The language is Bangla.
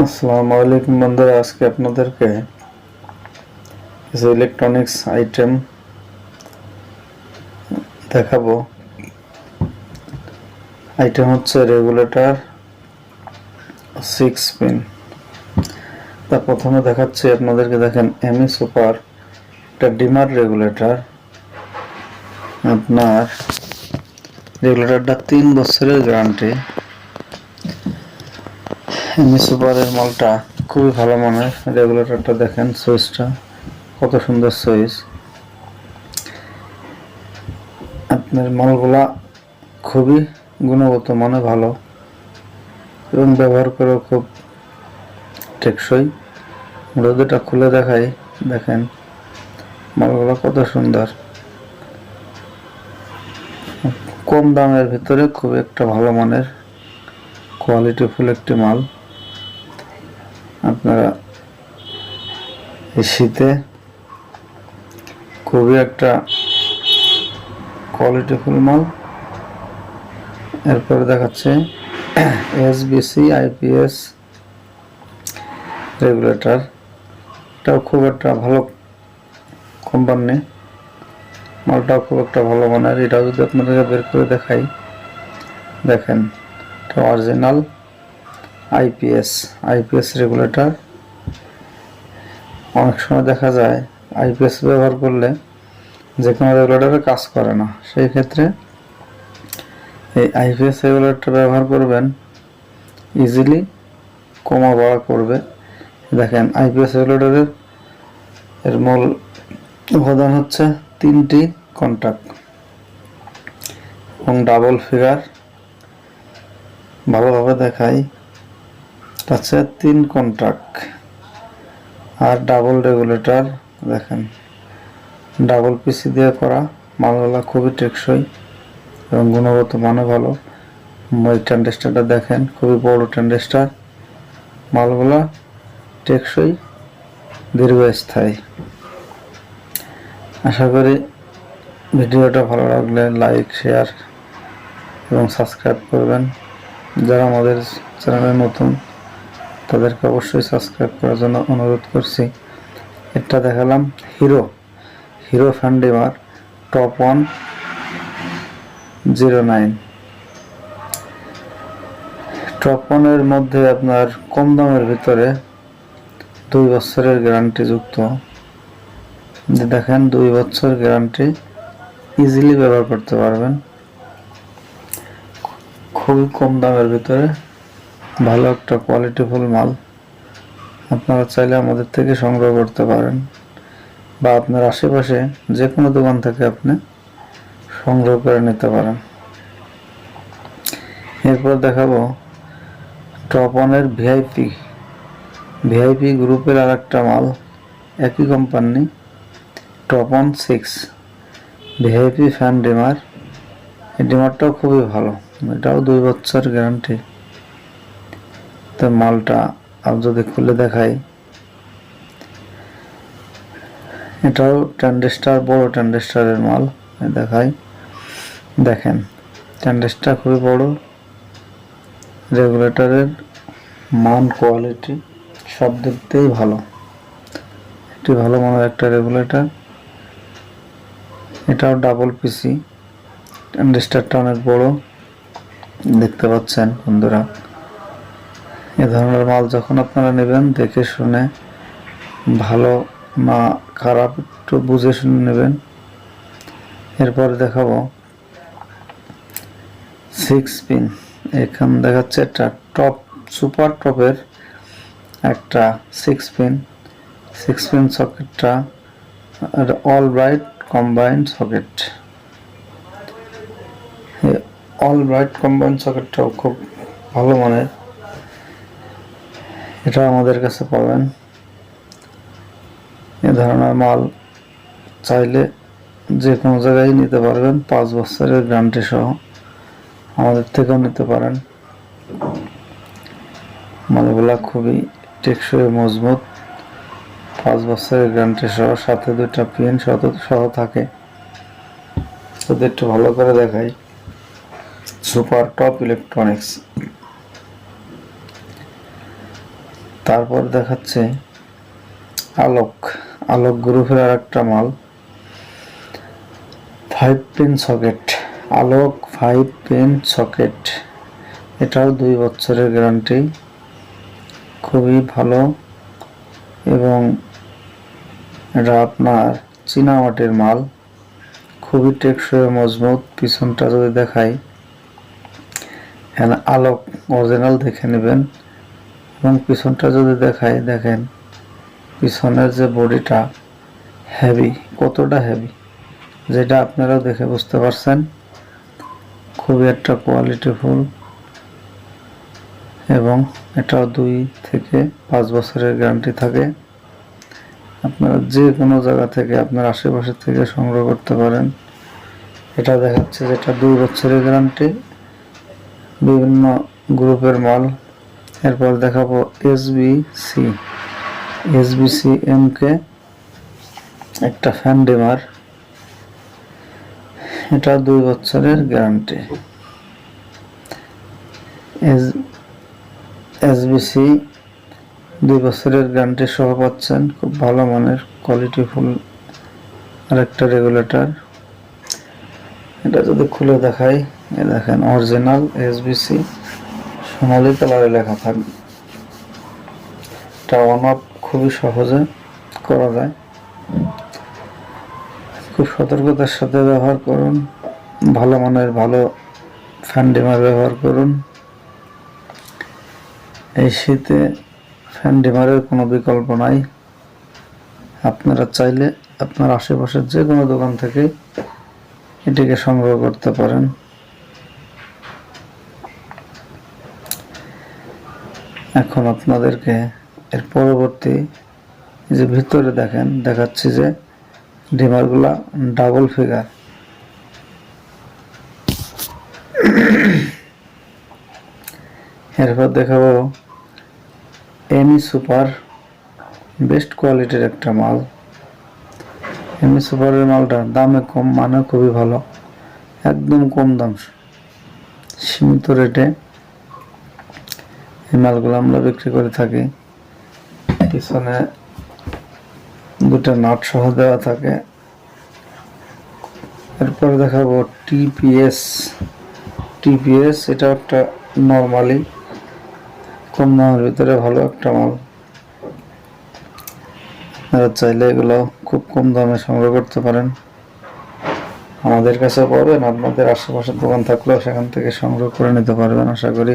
আসসালামু আলাইকুম বন্ধুরা, আজকে আপনাদেরকে কিছু ইলেকট্রনিক্স আইটেম দেখাবো। আইটেম হচ্ছে রেগুলেটর সিক্স পিন তা প্রথমে দেখাচ্ছি, আপনাদেরকে দেখেন এমি সুপার একটা ডিমার রেগুলেটর আপনার রেগুলেটরটা তিন বছরের গ্যারান্টি এমনি সুপারের মালটা খুবই ভালো মানের। রেগুলেটরটা দেখেন সুইচটা, কত সুন্দর সুইচ। আপনার মালগুলা খুবই গুণগত মানে ভালো এবং ব্যবহার করেও খুব টেকসই। রোদেটা খুলে দেখাই, দেখেন মালগুলো কত সুন্দর। কম দামের ভিতরে খুব একটা ভালো মানের কোয়ালিটিফুল একটি মাল। আপনারা এই শীতে খুবই একটা কোয়ালিটিফুল মাল। এরপরে দেখাচ্ছে এসবিসি আইপিএস রেগুলেটর এটাও খুব একটা ভালো কোম্পানি মালটাও খুব একটা ভালো মানের। এটাও যদি আপনাদেরকে বের করে দেখাই, দেখেন, এটা অরিজিনাল আইপিএস আইপিএস রেগুলেটর অনেক সময় দেখা যায় আইপিএস ব্যবহার করলে যে কোনো রেগুলেটরে কাজ করে না। সেই ক্ষেত্রে এই আইপিএস রেগুলেটর ব্যবহার করবেন ইজিলি কমা বাড়া করবে। দেখেন, আইপিএস রেগুলেটরের এর মূল উপাদান হচ্ছে তিনটি কন্ট্যাক্ট এবং ডাবল ফিগার ভালোভাবে দেখাই। হচ্ছে তিন কন্ট্রাক্ট আর ডাবল রেগুলেটর দেখেন ডাবল পিসি দিয়ে করা, মালগুলা খুবই টেকসই এবং গুণগত মানে ভালো। ওই ট্যান্ডেস্টারটা দেখেন, খুবই বড় ট্যান্ডেস্টার মালগুলা টেকসই, দীর্ঘস্থায়ী। আশা করি ভিডিওটা ভালো লাগলে লাইক শেয়ার এবং সাবস্ক্রাইব করবেন। যারা আমাদের চ্যানেলে নতুন তাদেরকে অবশ্যই সাবস্ক্রাইব করার জন্য অনুরোধ করছি। এটা দেখালাম Hero. Hero fan dimmer top one zero nine top ওয়ানের মধ্যে আপনার কম দামের ভিতরে দুই বছরের গ্যারান্টি যুক্ত। দেখেন, দুই বছর গ্যারান্টি ইজিলি ব্যবহার করতে পারবেন। খুবই কম দামের ভিতরে ভালো একটা কোয়ালিটিফুল মাল। আপনারা চাইলে আমাদের থেকে সংগ্রহ করতে পারেন। বা আপনার আশেপাশে যে কোনো দোকান থেকে আপনি সংগ্রহ করে নিতে পারেন। এরপর দেখাবো টপ ওয়ানের ভিআইপি ভিআইপি গ্রুপের আর একটা মাল, একই company top one six VIP fan dimmer. এই ডিমারটাও খুবই ভালো। এটাও দুই বছর গ্যারান্টি তো মালটা আর যদি খুলে দেখাই, এটাও ট্যান্ডেস্টার বড় ট্যান্ডেস্টারের মাল দেখাই। দেখেন ট্যান্ডেস্টার খুবই বড়, রেগুলেটরের মান, কোয়ালিটি সব দিক ভালো। একটি ভালো মানের একটা রেগুলেটর। এটাও ডাবল পিসি ট্যান্ডেস্টারটা অনেক বড়। দেখতে পাচ্ছেন বন্ধুরা এ ধরনের মাল যখন আপনারা নেবেন, দেখে শুনে ভালো না খারাপ একটু বুঝে শুনে নেবেন। এরপর দেখাবো। Six pin. এখান দেখাচ্ছে একটা টপ, সুপার টপের একটা six pin. Six pin সকেটটা all bright combined socket. All bright combined সকেটটাও খুব ভালো মানের। এটা আমাদের কাছে পাবেন। এ ধরনের মাল চাইলে যে কোনো জায়গায় নিতে পারবেন, পাঁচ বছরের গ্যারান্টি সহ আমাদের থেকেও নিতে পারেন। মালগুলা খুবই টেকসই, মজবুত, পাঁচ বছরের গ্যারান্টি সহ, সাথে দুটা পিন সহ সহ থাকে। যদি একটু ভালো করে দেখাই, সুপার টপ ইলেকট্রনিক্স। তারপর দেখাচ্ছে আলোক আলোক গ্রুপের আর একটা মাল। Five pin socket Alok five pin socket এটাও দুই বছরের গ্যারান্টি খুবই ভালো। এবং এটা আপনার চীনামাটির মাল। খুবই টেকসই মজবুত। পিছনটা যদি দেখাই আলোক অরিজিনাল দেখে নেবেন। এবং পিছনটা যদি দেখাই, দেখেন, পিছনের যে বডিটা হেভি কতটা হেভি যেটা আপনারাও দেখে বুঝতে পারছেন, খুবই একটা কোয়ালিটিফুল এবং এটাও দুই থেকে পাঁচ বছরের গ্যারান্টি থাকে। আপনারা যে কোনো জায়গা থেকে আপনার আশেপাশে থেকে সংগ্রহ করতে পারেন। এটা দেখাচ্ছে যেটা দুই বছরের গ্যারান্টি বিভিন্ন গ্রুপের মাল এরপর দেখাবো এসবিসি এসবিসি এমকে একটা ফ্যান ডিমার এটা দুই বছরের গ্যারান্টি এস এসবিসি দুই বছরের গ্যারান্টি সহ পাচ্ছেন। খুব ভালো মানের কোয়ালিটিফুল আরেকটা রেগুলেটর এটা যদি খুলে দেখাই দেখেন অরিজিনাল এসবিসি সোনালি কালারে লেখা থাকবে অন অফ খুবই সহজে করা যায়। খুব সতর্কতার সাথে ব্যবহার করুন, ভালো মানের ভালো ফ্যান ডিমার ব্যবহার করুন। এই শীতে ফ্যান ডিমারের কোনো বিকল্প নাই। আপনারা চাইলে আপনার আশেপাশের যে কোনো দোকান থেকে এটিকে সংগ্রহ করতে পারেন। এখন আপনাদেরকে এর পরবর্তী যে ভিতরে দেখেন, দেখাচ্ছি যে ডিমারগুলা ডাবল ফিগার এরপর দেখাবো এমি সুপার বেস্ট কোয়ালিটির একটা মাল। এমি সুপারের মালটা দামে কম মানে খুবই ভালো। একদম কম দাম। সীমিত রেটে এই মালগুলো আমরা বিক্রি করে থাকি। পিছনে দুটা নাট সহ দেওয়া থাকে। এরপর দেখাবো টিপিএস। টিপিএস এটা একটা নর্মালি, কম দামের ভিতরে ভালো একটা মাল। আপনারা চাইলে এগুলো খুব কম দামে সংগ্রহ করতে পারেন। আমাদের কাছে পাবেন, আপনাদের আশেপাশের দোকান থাকলেও সেখান থেকে সংগ্রহ করে নিতে পারবেন, আশা করি।